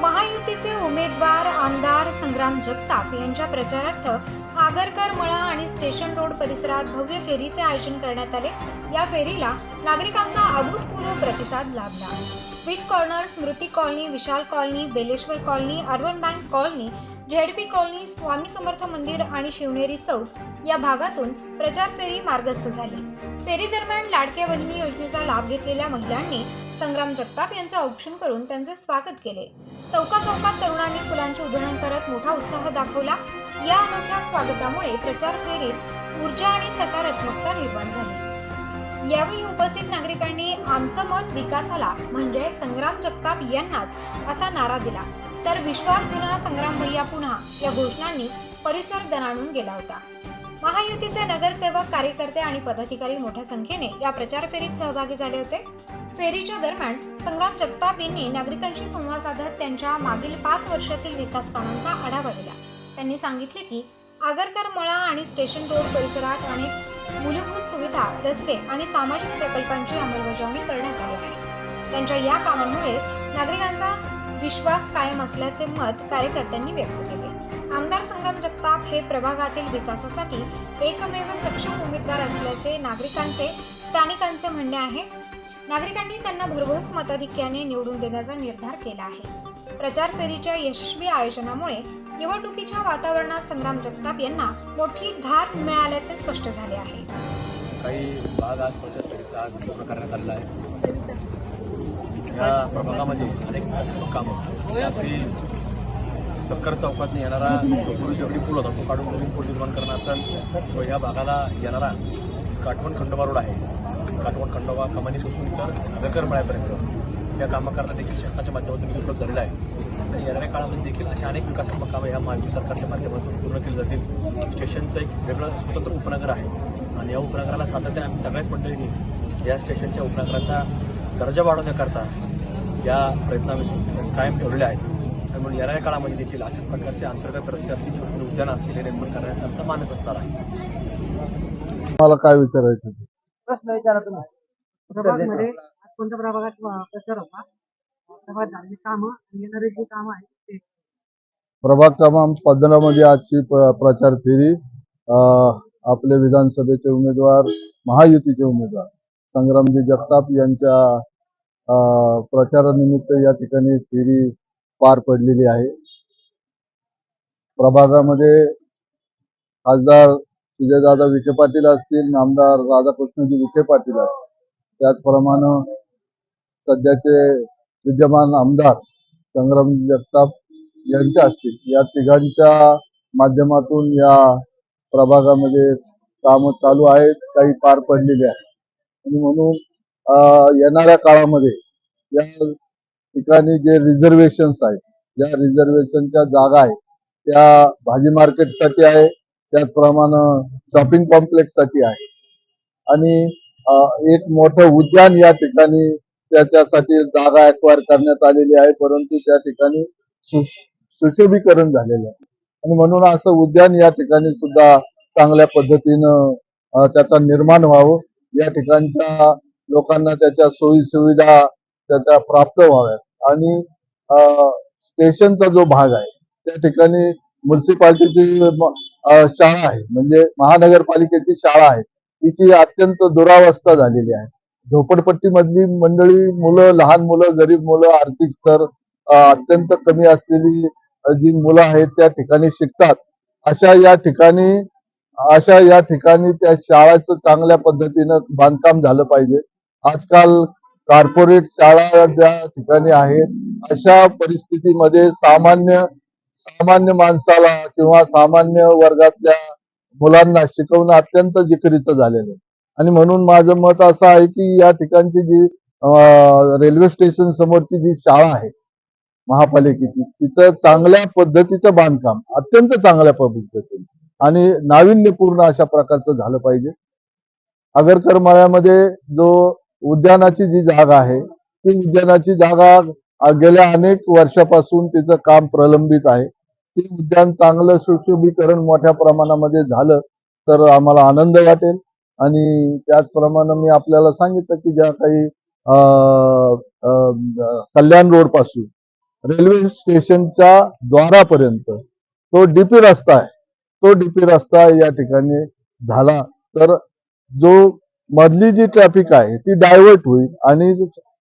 महायुतीचे उमेदवार आमदार संग्राम जगताप यांच्या प्रचारार्थ आगरकर मळा आणि स्टेशन रोड परिसरात भव्य फेरीचे आयोजन करण्यात आले. या फेरीला नागरिकांचा अभूतपूर्व प्रतिसाद लाभला. Sweet corner Smruti colony Vishal colony Beleshwar colony urban bank colony ZP colony Swami Samarth मंदिर आणि शिवनेरी चौक या भागातून प्रचार फेरी मार्गस्थ झाली. फेरी दरम्यान लाडक्या बहिणी योजनेचा लाभ घेतलेल्या महिलांनी संग्राम जगताप यांचं औक्षण करून त्यांचे स्वागत केले. चौका चौकात तरुणांनी फुलांचे उधळण करत मोठा उत्साह दाखवला. या अनोख्या स्वागतामुळे प्रचार फेरीत ऊर्जा आणि सकारात्मकता निर्माण झाली. यावेळी उपस्थित नागरिकांनी आमचं मत विकासाला म्हणजे संग्राम जगताप यांनाच असा नारा दिला. तर विश्वास दुना संग्राम भैया पुन्हा या घोषणांनी परिसर दणाणून गेला होता. महायुतीचे नगरसेवक कार्यकर्ते आणि पदाधिकारी मोठ्या संख्येने या प्रचार फेरीत सहभागी झाले होते. फेरीच्या दरम्यान संग्राम जगताप यांनी नागरिकांशी संवाद साधत त्यांच्या मागील पाच वर्षातील विकास कामांचा आढावा दिला. त्यांनी सांगितले की आगरकर मळा आणि स्टेशन रोड परिसरात अनेक मूलभूत सुविधा रस्ते आणि सामाजिक प्रकल्पांची अंमलबजावणी करण्यात आली आहे. त्यांच्या या कामांमुळेच नागरिकांचा विश्वास कायम असल्याचे मत कार्यकर्त्यांनी व्यक्त केले. आमदार संग्राम जगताप हे प्रभागातील विकासासाठी एकमेव सक्षम उमेदवार असल्याचे नागरिकांचे स्थानिकांचे म्हणणे आहे. नागरिकांनी त्यांना भरघोस मताधिक्याने निवडून देण्याचा निर्धार केला आहे. प्रचार फेरीच्या यशस्वी आयोजनामुळे निवडणुकीच्या वातावरणात संग्राम जगताप यांना मोठी धार मिळाल्याचे स्पष्ट झाले आहे. काही भाग आज प्रचार फेरीचा आज पूर्ण करण्यात आलेला आहे. या प्रभागामध्ये अनेक विकासात्मक कामं. रात्री सक्कर चौकात येणारा पूर्वी जेवढी पूल होता तो काढून नवीन पूल निर्माण करणं असेल तो या भागाला येणारा काटवण खंडोबा रोड आहे. काटवण खंडोबा कमानी पासून तर नगर मळ्यापर्यंत. या कामाकरता देखील शासनाच्या माध्यमातून उपलब्ध झालेला आहे. तर येणाऱ्या काळामध्ये देखील अशा अनेक विकासात्मक कामं ह्या महायुती सरकारच्या माध्यमातून पूर्ण केली जातील. स्टेशनचं एक वेगळं स्वतंत्र उपनगर आहे. आणि या उपनगराला सातत्याने आम्ही सगळ्याच मंडळींनी या स्टेशनच्या उपनगराचा दर्जा वाढवण्याकरता या प्रयत्न आम्ही कायम ठेवलेले आहेत. त्यामुळे म्हणून येणाऱ्या काळामध्ये देखील अशाच प्रकारचे अंतर्गत रस्ते असतील छोटे उद्यानं असतील हे निर्माण करण्याचा आमचा मानस असणार आहे. मला काय विचारायचं प्रश्न विचारा तुम्ही. प्रभागमध्ये कोणत्या प्रभागात प्रचार होता? प्रभागात झालेली कामं आणि येणारी जी कामं आहेत ते. प्रभाग क्रमांक पंधरा मध्ये आजची प- प्रचार फेरी अं, आपले विधानसभेचे उमेदवार महायुतीचे उमेदवार संग्रामजी जगताप यांच्या अं, प्रचारानिमित्त या ठिकाणी फेरी पार पडलेली आहे. प्रभागामध्ये खासदार सुजयदादा विखे पाटील असतील नामदार राधाकृष्णजी विखे पाटील असतील त्याचप्रमाणे सध्याचे विद्यमान आमदार संग्राम जगताप यांच्या असतील या तिघांच्या माध्यमातून या प्रभागामध्ये कामं चालू आहेत काही पार पडलेली आहेत. आणि म्हणून येणाऱ्या काळामध्ये या ठिकाणी जे रिझर्वेशन्स आहेत ज्या रिझर्वेशनच्या जागा आहेत त्या भाजी मार्केटसाठी आहे. त्याचप्रमाणे शॉपिंग कॉम्प्लेक्ससाठी आहे. आणि एक मोठं उद्यान या ठिकाणी त्याच्यासाठी जागा अक्वायर करण्यात आलेली आहे परंतु त्या ठिकाणी सुशोभीकरण झालेलं आहे. आणि म्हणून असं उद्यान या ठिकाणी सुद्धा चांगल्या पद्धतीनं त्याचा निर्माण व्हावं. या ठिकाणच्या लोकांना त्याच्या सोयी सुविधा त्याच्या प्राप्त व्हाव्यात. आणि स्टेशनचा जो भाग आहे त्या ठिकाणी म्युन्सिपाल्टीची शाळा आहे. म्हणजे महानगरपालिकेची शाळा आहे. तिची अत्यंत दुरावस्था झालेली आहे. झोपडपट्टी मधली मंडळी मुलं लहान मुलं गरीब मुलं आर्थिक स्तर अत्यंत कमी असलेली जी मुलं आहेत त्या ठिकाणी शिकतात. अशा या ठिकाणी अशा या ठिकाणी त्या शाळाचं चांगल्या पद्धतीनं बांधकाम झालं पाहिजे. आजकाल कॉर्पोरेट शाळा ज्या ठिकाणी आहेत अशा परिस्थितीमध्ये सामान्य सामान्य माणसाला किंवा सामान्य वर्गातल्या मुलांना शिकवणं अत्यंत जिकरीचं झालेलं आहे. आणि म्हणून माझं मत असं आहे की या ठिकाणची जी रेल्वे स्टेशन समोरची जी शाळा आहे महापालिकेची तिचं चांगल्या पद्धतीचं बांधकाम अत्यंत चांगल्या पद्धतीने आणि नाविन्यपूर्ण अशा प्रकारचं झालं पाहिजे. आगरकर मळ्यामध्ये जो उद्यानाची जी जागा आहे ती उद्यानाची जागा गेल्या अनेक वर्षापासून तिचं काम प्रलंबित आहे. ते उद्यान चांगलं सुशोभीकरण मोठ्या प्रमाणामध्ये झालं तर आम्हाला आनंद वाटेल. आणि त्याचप्रमाणे मी आपल्याला सांगितलं की ज्या काही अ, कल्याण रोडपासून रेल्वे स्टेशनच्या द्वारापर्यंत तो डीपी रस्ता आहे. तो डीपी रस्ता या ठिकाणी झाला तर जो मधली जी ट्रॅफिक आहे ती डायव्हर्ट होईल आणि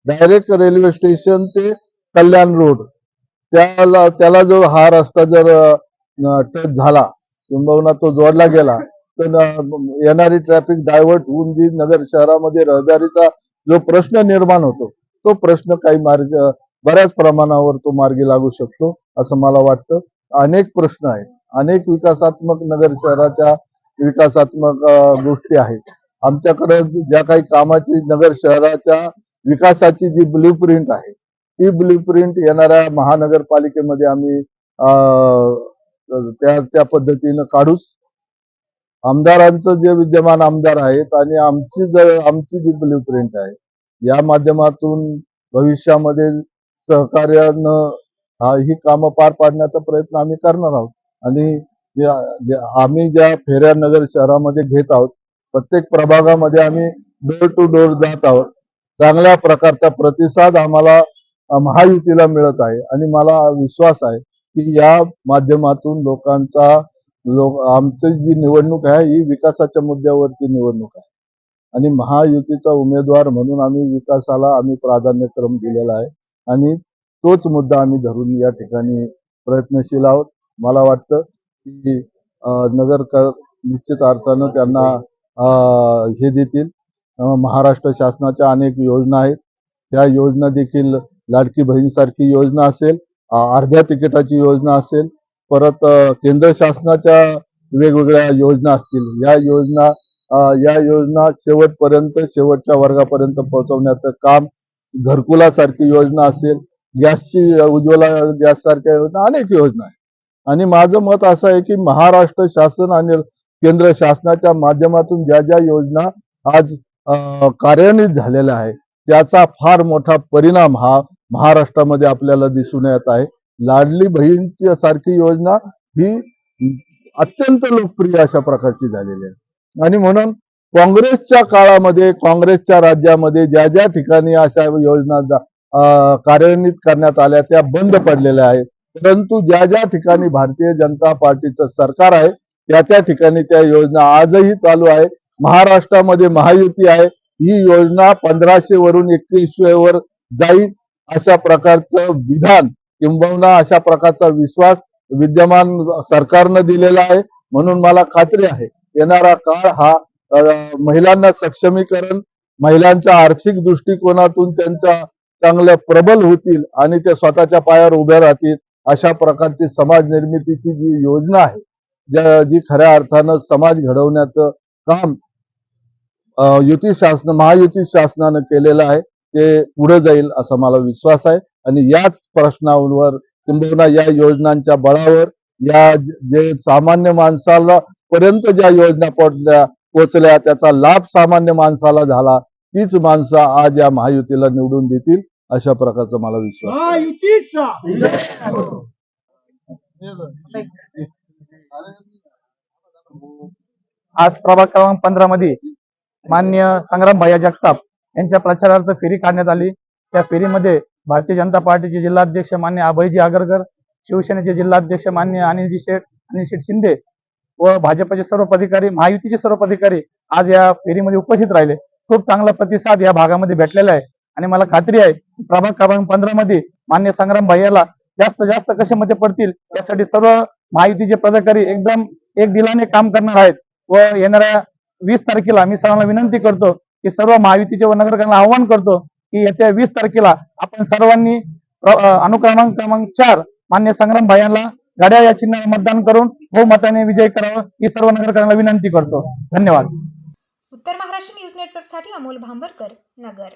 डायरेक्ट रेल्वे स्टेशन ते कल्याण रोड. त्याला त्याला जो हा रस्ता जर टच झाला किंबहुना तो जोडला गेला तर येणारी ट्रॅफिक डायव्हर्ट होऊन जी नगर शहरामध्ये रहदारीचा जो प्रश्न निर्माण होतो तो प्रश्न काही मार्ग बऱ्याच प्रमाणावर तो मार्गी लागू शकतो असं मला वाटतं. अनेक प्रश्न आहेत. अनेक विकासात्मक नगर शहराच्या विकासात्मक गोष्टी आहेत. आमच्याकडे ज्या काही कामाची नगर शहराच्या विकासाची जी ब्ल्यू प्रिंट आहे ती ब्ल्यू प्रिंट येणाऱ्या महानगरपालिकेमध्ये आम्ही त्या त्या पद्धतीनं काढूच. आमदारांचं जे विद्यमान आमदार आहेत आणि आमची जर आमची जी ब्ल्यू प्रिंट आहे या माध्यमातून भविष्यामध्ये सहकार्यानं हा ही कामं पार पाडण्याचा प्रयत्न आम्ही करणार आहोत. आणि आम्ही ज्या फेऱ्या नगर शहरामध्ये घेत आहोत प्रत्येक प्रभागामध्ये आम्ही डोर टू डोर जात आहोत. चांगल्या प्रकारचा प्रतिसाद आम्हाला महायुतीला मिळत आहे. आणि मला विश्वास आहे की या माध्यमातून लोकांचा लोक आमची जी निवडणूक आहे ही विकासाच्या मुद्द्यावरची निवडणूक आहे. आणि महायुतीचा उमेदवार म्हणून आम्ही विकासाला आम्ही प्राधान्यक्रम दिलेला आहे. आणि तोच मुद्दा आम्ही धरून या ठिकाणी प्रयत्नशील आहोत. मला वाटतं की नगरकर निश्चित अर्थानं त्यांना हे देतील. महाराष्ट्र शासनाच्या अनेक योजना आहेत. त्या योजना देखील लाडकी बहीणसारखी योजना असेल अर्ध्या तिकिटाची योजना असेल परत केंद्र शासनाच्या वेगवेगळ्या योजना असतील. या योजना या योजना शेवटपर्यंत शेवटच्या वर्गापर्यंत पोहोचवण्याचं काम घरकुलासारखी योजना असेल गॅसची उज्ज्वला गॅस सारख्या योजना अनेक योजना आहेत. आणि माझं मत असं आहे की महाराष्ट्र शासन आणि केंद्र शासनाच्या माध्यमातून ज्या ज्या योजना आज कार्यान्वित झालेल्या आहेत त्याचा फार मोठा परिणाम हा महाराष्ट्रामध्ये आपल्याला दिसून येत आहे. लाडली बहीणची सारखी योजना ही अत्यंत लोकप्रिय अशा प्रकारची झालेली आहे. आणि म्हणून काँग्रेसच्या काळामध्ये काँग्रेसच्या राज्यामध्ये ज्या ज्या ठिकाणी अशा योजना कार्यान्वित करण्यात आल्या त्या बंद पडलेल्या आहेत. परंतु ज्या ज्या ठिकाणी भारतीय जनता पार्टीचं सरकार आहे त्या त्या ठिकाणी त्या योजना आजही चालू आहे. महाराष्ट्रामध्ये महायुती आहे. ही योजना पंधराशे वरून एकवीसशे वर जाईल. अशा प्रकारचं विधान किंबहुना अशा प्रकारचा विश्वास विद्यमान सरकारनं दिलेला आहे. म्हणून मला खात्री आहे येणारा काळ हा महिलांना सक्षमीकरण महिलांच्या आर्थिक दृष्टिकोनातून त्यांच्या चांगल्या प्रबल होतील आणि ते स्वतःच्या पायावर उभ्या राहतील अशा प्रकारची समाज निर्मितीची जी योजना आहे ज्या जी खऱ्या अर्थानं समाज घडवण्याचं काम युती शासन महायुती शासनानं केलेलं आहे. ते पुढे जाईल असा मला विश्वास आहे आणि याच प्रश्नांवर किंबहुना या योजनांच्या बळावर या ज- सामान्य माणसाला पर्यंत ज्या योजना पोहोचल्या पोहोचल्या त्याचा लाभ सामान्य माणसाला झाला तीच माणसं आज या महायुतीला निवडून देतील अशा प्रकारचा मला विश्वास आहे. आज प्रभाग क्रमांक पंधरा मध्ये मान्य संग्राम भैया जगताप यांच्या प्रचारार्थ फेरी काढण्यात आली. त्या फेरीमध्ये भारतीय जनता पार्टीचे जिल्हाध्यक्ष मान्य अभयजी आगरकर शिवसेनेचे जिल्हाध्यक्ष मान्य अनिलजी शेठ अनिल शेठ शिंदे व भाजपचे सर्व पदाधिकारी महायुतीचे सर्व पदाधिकारी आज या फेरीमध्ये उपस्थित राहिले. खूप चांगला प्रतिसाद या भागामध्ये भेटलेला आहे. आणि मला खात्री आहे प्रभाग क्रमांक पंधरा मध्ये मान्य संग्राम भैयाला जास्त जास्त कसे मते पडतील यासाठी सर्व महायुतीचे पदाधिकारी एकदम एक दिलाने काम करणार आहेत व येणाऱ्या वीस तारखेला मी सर्वांना विनंती करतो की सर्व महायुतीचे व नगरकरांना आवाहन करतो की येत्या वीस तारखेला आपण सर्वांनी अनुक्रमांक क्रमांक चार मान्य संग्राम भायांना गाड्या या चिन्हावर मतदान करून बहुमताने विजय करावं ही सर्व नगरकरांना विनंती करतो. धन्यवाद. उत्तर महाराष्ट्र न्यूज नेटवर्कसाठी अमोल भांबरकर नगर.